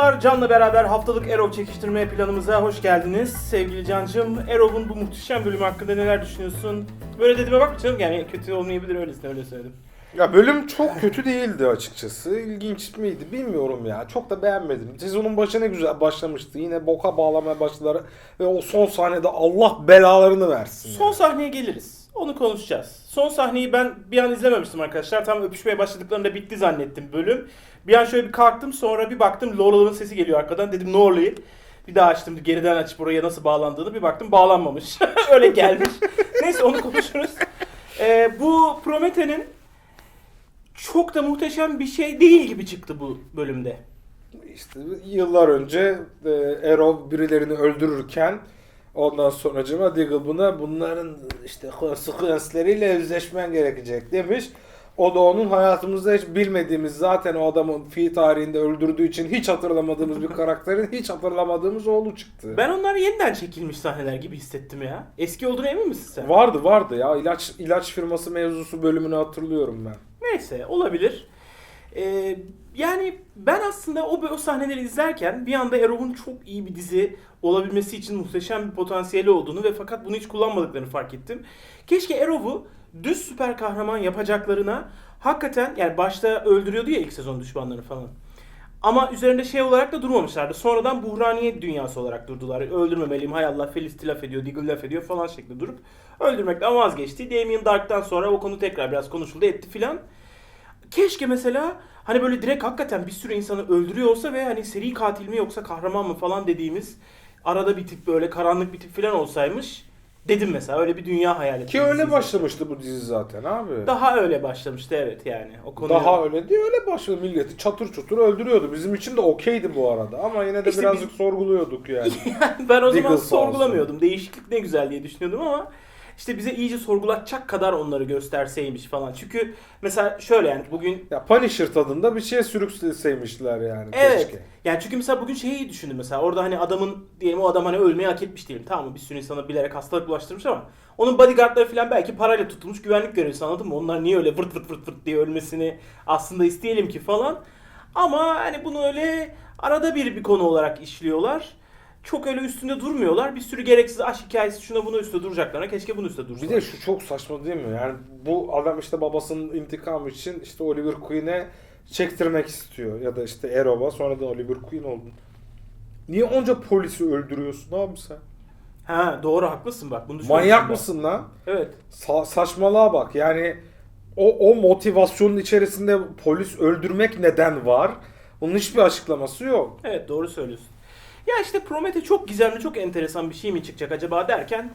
dostlar, Can'la beraber haftalık Erov çekiştirme planımıza hoş geldiniz. Sevgili Can'cığım, Erov'un bu muhteşem bölümü hakkında neler düşünüyorsun? Böyle dediğime bak canım, yani kötü olmayabilir öylesine öyle söyledim. Ya bölüm çok kötü değildi açıkçası. İlginç miydi bilmiyorum ya. Çok da beğenmedim. Sezonun başı ne güzel başlamıştı. Yine boka bağlamaya başladılar. Ve o son sahnede Allah belalarını versin. Son sahneye geliriz. Onu konuşacağız. Son sahneyi ben bir an izlememiştim arkadaşlar. Tam öpüşmeye başladıklarında bitti zannettim bölüm. Bir an şöyle bir kalktım sonra bir baktım Laurel'ın sesi geliyor arkadan. Dedim ne? Bir daha açtım geriden açıp oraya nasıl bağlandığını bir baktım bağlanmamış. Öyle gelmiş. Neyse onu konuşuruz. Ee, bu Promethe'nin çok da muhteşem bir şey değil gibi çıktı bu bölümde. İşte yıllar önce e, Erol birilerini öldürürken ondan sonra Cema Diggle buna bunların işte konsekvensleriyle yüzleşmen gerekecek demiş. O da onun hayatımızda hiç bilmediğimiz zaten o adamın fi tarihinde öldürdüğü için hiç hatırlamadığımız bir karakterin hiç hatırlamadığımız oğlu çıktı. Ben onlar yeniden çekilmiş sahneler gibi hissettim ya. Eski olduğuna emin misin sen? Vardı vardı ya ilaç ilaç firması mevzusu bölümünü hatırlıyorum ben. Neyse olabilir. Ee, yani ben aslında o, o sahneleri izlerken bir anda Arrow'un çok iyi bir dizi olabilmesi için muhteşem bir potansiyeli olduğunu ve fakat bunu hiç kullanmadıklarını fark ettim. Keşke Arrow'u düz süper kahraman yapacaklarına hakikaten yani başta öldürüyordu ya ilk sezon düşmanları falan. Ama üzerinde şey olarak da durmamışlardı. Sonradan buhraniye dünyası olarak durdular. Öldürmemeliyim hay Allah Felicity laf ediyor, Diggle laf ediyor falan şeklinde durup öldürmekten vazgeçti. Damien Dark'tan sonra o konu tekrar biraz konuşuldu etti filan. Keşke mesela hani böyle direkt hakikaten bir sürü insanı öldürüyor olsa ve hani seri katil mi yoksa kahraman mı falan dediğimiz arada bir tip böyle karanlık bir tip filan olsaymış dedim mesela öyle bir dünya hayal ettim. Ki öyle başlamıştı bu dizi zaten abi. Daha öyle başlamıştı evet yani. O konu Daha öyle değil öyle başladı milleti çatır çutur öldürüyordu. Bizim için de okeydi bu arada ama yine de İşte birazcık sorguluyorduk yani. ben o Diggle zaman sağ olsun. sorgulamıyordum. Değişiklik ne güzel diye düşünüyordum ama işte bize iyice sorgulatacak kadar onları gösterseymiş falan. Çünkü mesela şöyle yani bugün ya Punisher tadında bir şeye sürükleseymişler yani Evet. keşke. Yani çünkü mesela bugün şeyi düşündüm mesela orada hani adamın diyelim o adam hani ölmeyi hak etmiş diyelim tamam mı bir sürü insana bilerek hastalık bulaştırmış ama onun bodyguardları falan belki parayla tutulmuş güvenlik görevlisi anladın mı? Onlar niye öyle vırt vırt vırt vırt diye ölmesini aslında isteyelim ki falan. Ama hani bunu öyle arada bir bir konu olarak işliyorlar. Çok öyle üstünde durmuyorlar. Bir sürü gereksiz aşk hikayesi şuna buna üstte duracaklarına keşke bunun üstte dursalar. Bir de şu çok saçma değil mi? Yani bu adam işte babasının intikamı için işte Oliver Queen'e çektirmek istiyor. Ya da işte Erol'a sonradan Oliver Queen oldun. Niye onca polisi öldürüyorsun abi sen? Ha doğru haklısın bak bunu Manyak ben. mısın lan? Evet. Sa- saçmalığa bak. Yani o, o motivasyonun içerisinde polis öldürmek neden var? Onun hiçbir açıklaması yok. Evet doğru söylüyorsun. Ya işte Promete çok gizemli, çok enteresan bir şey mi çıkacak acaba derken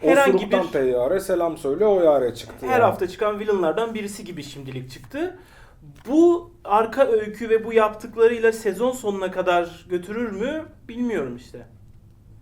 herhangi bir teyyare selam söyle o yare çıktı. her yani. hafta çıkan villainlardan birisi gibi şimdilik çıktı. Bu arka öykü ve bu yaptıklarıyla sezon sonuna kadar götürür mü bilmiyorum işte.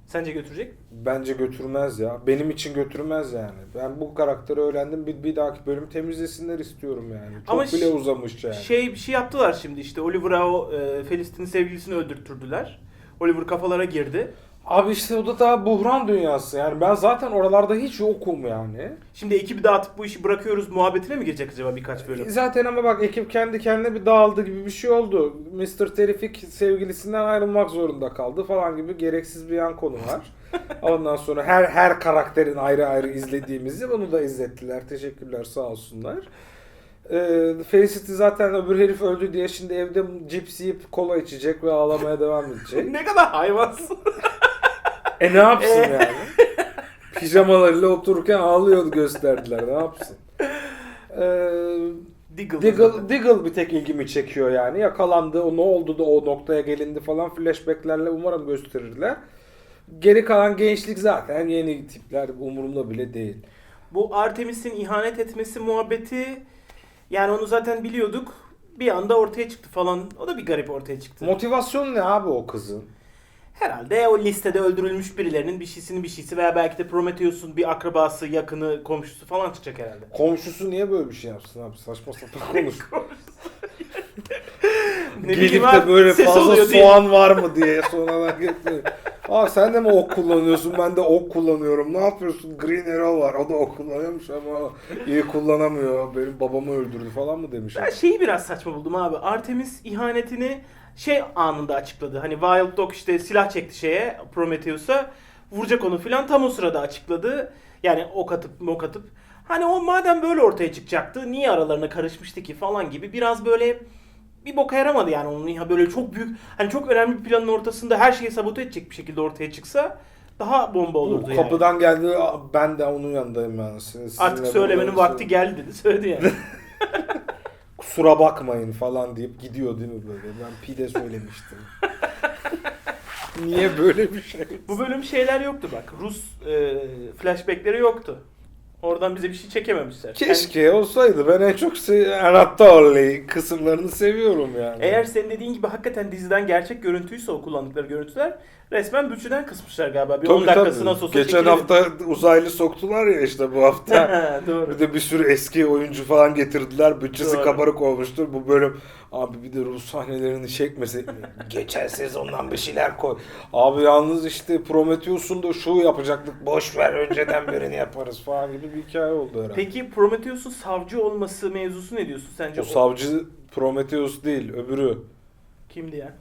Sence götürecek? Bence götürmez ya. Benim için götürmez yani. Ben bu karakteri öğrendim. Bir, bir dahaki bölüm temizlesinler istiyorum yani. Çok Ama bile uzamış yani. Şey bir şey yaptılar şimdi işte Oliver'a o e, Felicit'in sevgilisini öldürttürdüler. Oliver kafalara girdi. Abi işte o da daha buhran dünyası yani. Ben zaten oralarda hiç yokum yani. Şimdi ekibi dağıtıp bu işi bırakıyoruz muhabbetine mi girecek acaba birkaç bölüm? Zaten ama bak ekip kendi kendine bir dağıldı gibi bir şey oldu. Mr. Terrific sevgilisinden ayrılmak zorunda kaldı falan gibi gereksiz bir yan konu var. Ondan sonra her her karakterin ayrı ayrı izlediğimizi bunu da izlettiler. Teşekkürler sağ olsunlar. Ee, Felicity zaten öbür herif öldü diye şimdi evde cips yiyip kola içecek ve ağlamaya devam edecek. ne kadar hayvansın. E ne yapsın yani? Pijamalarıyla otururken ağlıyordu gösterdiler. Ne yapsın? Ee, Diggle. Diggle, Diggle bir tek ilgimi çekiyor yani. Yakalandı, o ne oldu da o noktaya gelindi falan flashbacklerle umarım gösterirler. Geri kalan gençlik zaten yeni tipler umurumda bile değil. Bu Artemis'in ihanet etmesi muhabbeti yani onu zaten biliyorduk. Bir anda ortaya çıktı falan. O da bir garip ortaya çıktı. Motivasyon ne abi o kızın? Herhalde o listede öldürülmüş birilerinin bir şeysinin bir şeysi veya belki de Prometheus'un bir akrabası, yakını, komşusu falan çıkacak herhalde. Komşusu niye böyle bir şey yapsın abi? Saçma sapan konuş. Ne Gelip de böyle fazla oluyor diye. soğan var mı diye sonradan getiriyor. Aa sen de mi ok kullanıyorsun? Ben de ok kullanıyorum. Ne yapıyorsun? Green Arrow var. O da ok kullanıyormuş ama iyi kullanamıyor. Benim babamı öldürdü falan mı demiş. Ben şeyi biraz saçma buldum abi. Artemis ihanetini şey anında açıkladı. Hani Wild Dog işte silah çekti şeye Prometheus'a vuracak onu filan tam o sırada açıkladı. Yani ok atıp mok atıp. Hani o madem böyle ortaya çıkacaktı niye aralarına karışmıştı ki falan gibi biraz böyle bir boka yaramadı yani onun ya böyle çok büyük hani çok önemli bir planın ortasında her şeyi sabote edecek bir şekilde ortaya çıksa daha bomba olurdu Bu yani. kapıdan geldi ben de onun yanındayım yani. Siz- Artık söylemenin vakti geldi dedi söyledi yani. Kusura bakmayın falan deyip gidiyor değil mi böyle? Ben pide söylemiştim. Niye böyle bir şey? Bu bölüm şeyler yoktu bak. Rus e, flashbackleri yoktu. Oradan bize bir şey çekememişler. Keşke olsaydı. Ben en çok Anatoly kısımlarını seviyorum yani. Yani eğer senin dediğin gibi hakikaten diziden gerçek görüntüyse o kullandıkları görüntüler resmen bütçeden kısmışlar galiba. Bir Tabii, 10 dakikasına tabii. sosa Geçen çekilelim. hafta uzaylı soktular ya işte bu hafta. Doğru. Bir de bir sürü eski oyuncu falan getirdiler. Bütçesi Doğru. kabarık olmuştur. Bu bölüm abi bir de Rus sahnelerini çekmesek mi? Geçen sezondan bir şeyler koy. Abi yalnız işte Prometheus'un da şu yapacaktık. Boş ver önceden birini yaparız falan gibi bir hikaye oldu herhalde. Peki Prometheus'un savcı olması mevzusu ne diyorsun sence? o savcı Prometheus değil öbürü. kimdi ya?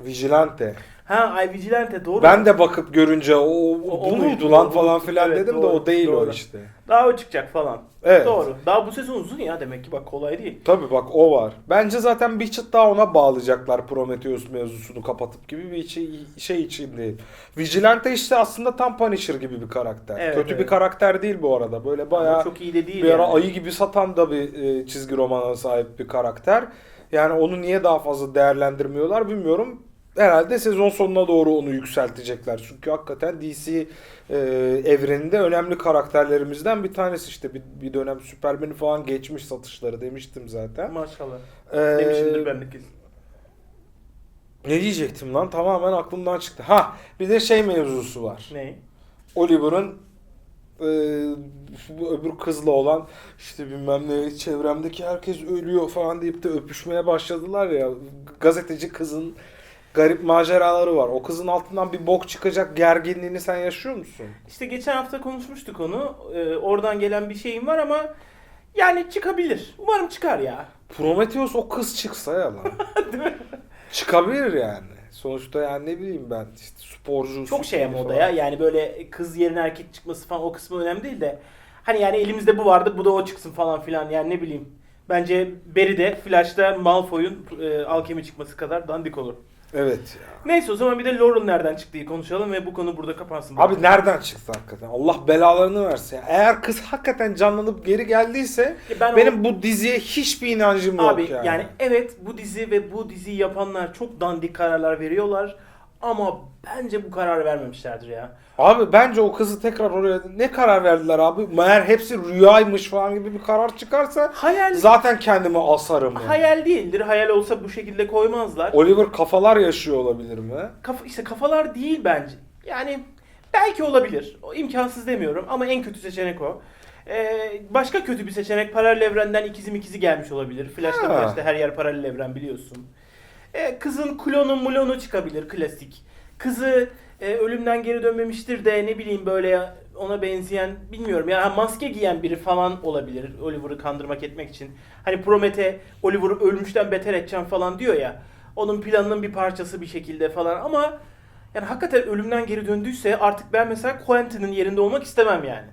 Vigilante. Ha Vigilante doğru. Ben de bakıp görünce o, O- o muydu lan O falan filan Evet, dedim de doğru, o değil o doğru. işte. Daha o çıkacak falan. Evet. Doğru. Daha bu sezon uzun ya demek ki bak kolay değil. Tabii bak o var. Bence zaten bir çıt daha ona bağlayacaklar Prometheus mevzusunu kapatıp gibi bir şey, şey için değil. Vigilante işte aslında tam Punisher gibi bir karakter. Evet, Kötü bir evet. karakter değil bu arada. Böyle Ama bayağı çok iyi de değil bir ara yani. ayı gibi satan da bir e, çizgi romana sahip bir karakter. Yani onu niye daha fazla değerlendirmiyorlar bilmiyorum. Herhalde sezon sonuna doğru onu yükseltecekler. Çünkü hakikaten DC e, evreninde önemli karakterlerimizden bir tanesi işte. Bir, bir dönem Superman'i falan geçmiş satışları demiştim zaten. Maşallah. Ee, Demişimdir ben de kesin. Ne diyecektim lan? Tamamen aklımdan çıktı. Ha bir de şey mevzusu var. Ne? Oliver'ın e, bu öbür kızla olan işte bilmem ne çevremdeki herkes ölüyor falan deyip de öpüşmeye başladılar ya. Gazeteci kızın garip maceraları var. O kızın altından bir bok çıkacak gerginliğini sen yaşıyor musun? İşte geçen hafta konuşmuştuk onu. Ee, oradan gelen bir şeyim var ama yani çıkabilir. Umarım çıkar ya. Prometheus o kız çıksa ya lan. Çıkabilir yani. Sonuçta yani ne bileyim ben işte sporcu. Çok şey ama o da ya. Yani böyle kız yerine erkek çıkması falan o kısmı önemli değil de. Hani yani elimizde bu vardı bu da o çıksın falan filan yani ne bileyim. Bence Barry'de Flash'ta Malfoy'un e, alkemi çıkması kadar dandik olur. Evet ya. Neyse o zaman bir de Lauren nereden çıktığı konuşalım ve bu konu burada kapansın. Abi nereden çıktı hakikaten? Allah belalarını versin. Eğer kız hakikaten canlanıp geri geldiyse Ya ben benim o- bu diziye hiçbir inancım Abi yok yani. yani. evet bu dizi ve bu diziyi yapanlar çok dandik kararlar veriyorlar ama bence bu kararı vermemişlerdir ya. Abi bence o kızı tekrar oraya ne karar verdiler abi? Meğer hepsi rüyaymış falan gibi bir karar çıkarsa Hayal zaten kendimi asarım yani. hayal değildir. Hayal olsa bu şekilde koymazlar. Oliver kafalar yaşıyor olabilir mi? Kafa, işte kafalar değil bence. Yani belki olabilir. O imkansız demiyorum ama en kötü seçenek o. Ee, başka kötü bir seçenek paralel evrenden ikizim ikizi gelmiş olabilir. Flash'ta. Flash'ta her yer paralel evren biliyorsun. Ee, kızın klonu mulonu çıkabilir klasik. Kızı e, ölümden geri dönmemiştir de ne bileyim böyle ona benzeyen bilmiyorum ya maske giyen biri falan olabilir Oliver'ı kandırmak etmek için. Hani Promete Oliver'ı ölmüşten beter edeceğim falan diyor ya. Onun planının bir parçası bir şekilde falan ama yani hakikaten ölümden geri döndüyse artık ben mesela Quentin'in yerinde olmak istemem yani.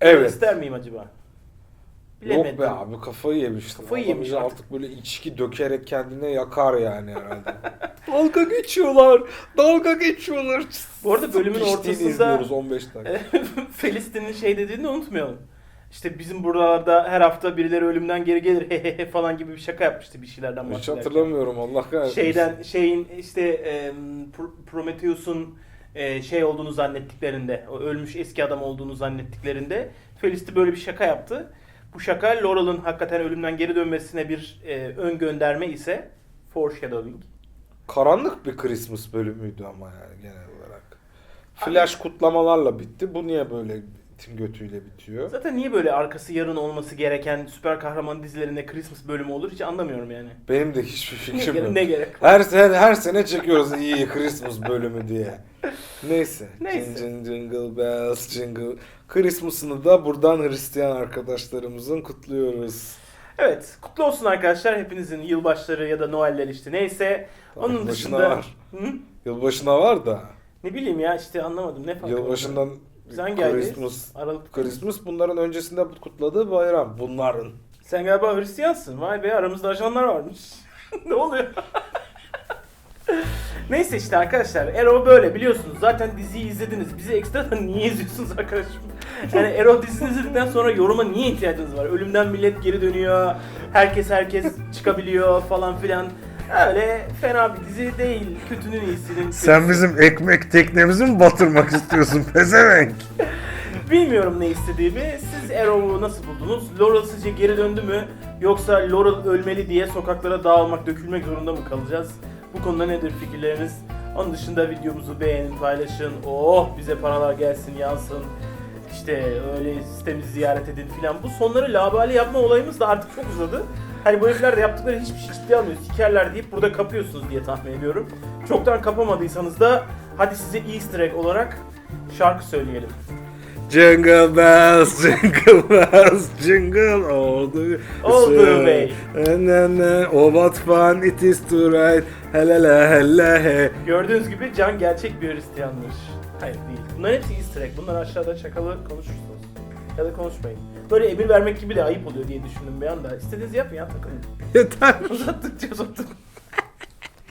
Evet. İster miyim acaba? Yok be abi kafayı yemiştim. Kafayı Adam yemiş artık. artık böyle içki dökerek kendine yakar yani herhalde. dalga geçiyorlar. Dalga geçiyorlar. Bu arada bölümün Piştiğini ortasında izliyoruz 15 dakika. Felistin'in şey dediğini unutmayalım. İşte bizim buralarda her hafta birileri ölümden geri gelir hehehe falan gibi bir şaka yapmıştı bir şeylerden Hiç bahsederken. hatırlamıyorum Allah kahretsin. Şeyden şeyin işte e, Pro- Prometheus'un e, şey olduğunu zannettiklerinde, o ölmüş eski adam olduğunu zannettiklerinde Felistin böyle bir şaka yaptı. Bu şaka Laurel'ın hakikaten ölümden geri dönmesine bir e, ön gönderme ise foreshadowing. Karanlık bir Christmas bölümüydü ama yani genel olarak. Flash kutlamalarla bitti. Bu niye böyle tim götüyle bitiyor? Zaten niye böyle arkası yarın olması gereken süper kahraman dizilerinde Christmas bölümü olur hiç anlamıyorum yani. Benim de hiçbir fikrim yok. ne gerek var? Her sene her sene çekiyoruz iyi Christmas bölümü diye. Neyse. Neyse. Jing, jingle bells jingle. Christmas'ını da buradan Hristiyan arkadaşlarımızın kutluyoruz. Evet, kutlu olsun arkadaşlar. Hepinizin yılbaşları ya da Noel'ler işte neyse. Onun Yılbaşına dışında... var. Hı? Yılbaşına var da. Ne bileyim ya işte anlamadım. Ne farkı var? Sen geldi. Christmas. Aralık. Christmas bunların öncesinde kutladığı bayram. Bunların. Sen galiba Hristiyansın. Vay be aramızda ajanlar varmış. ne oluyor? Neyse işte arkadaşlar Ero böyle biliyorsunuz zaten diziyi izlediniz. Bizi ekstradan niye izliyorsunuz arkadaşım? Yani Ero dizisini izledikten sonra yoruma niye ihtiyacınız var? Ölümden millet geri dönüyor. Herkes herkes çıkabiliyor falan filan. Öyle fena bir dizi değil. Kötünün iyisinin. Sen bizim ekmek teknemizi mi batırmak istiyorsun pezevenk? Bilmiyorum ne istediğimi. Siz Arrow'u nasıl buldunuz? Laurel sizce geri döndü mü? Yoksa Laurel ölmeli diye sokaklara dağılmak, dökülmek zorunda mı kalacağız? Bu konuda nedir fikirleriniz? Onun dışında videomuzu beğenin, paylaşın. Oh bize paralar gelsin, yansın. İşte öyle sitemizi ziyaret edin filan. Bu sonları labali yapma olayımız da artık çok uzadı. Hani bu herifler de yaptıkları hiçbir şey ciddiye almıyor. Sikerler deyip burada kapıyorsunuz diye tahmin ediyorum. Çoktan kapamadıysanız da hadi size easter egg olarak şarkı söyleyelim. Jingle bells, jingle bells, jingle all the, All the way. Na, na, oh what fun it is to ride. Helele hele he. Gördüğünüz gibi Can gerçek bir Hristiyanmış. Hayır değil. Bunların hepsi easter egg. Bunlar aşağıda çakalı konuşursunuz. Ya da konuşmayın. Böyle emir vermek gibi de ayıp oluyor diye düşündüm bir anda. İstediğinizi yapın ya takılın. Yeter. Uzattıkça uzattık.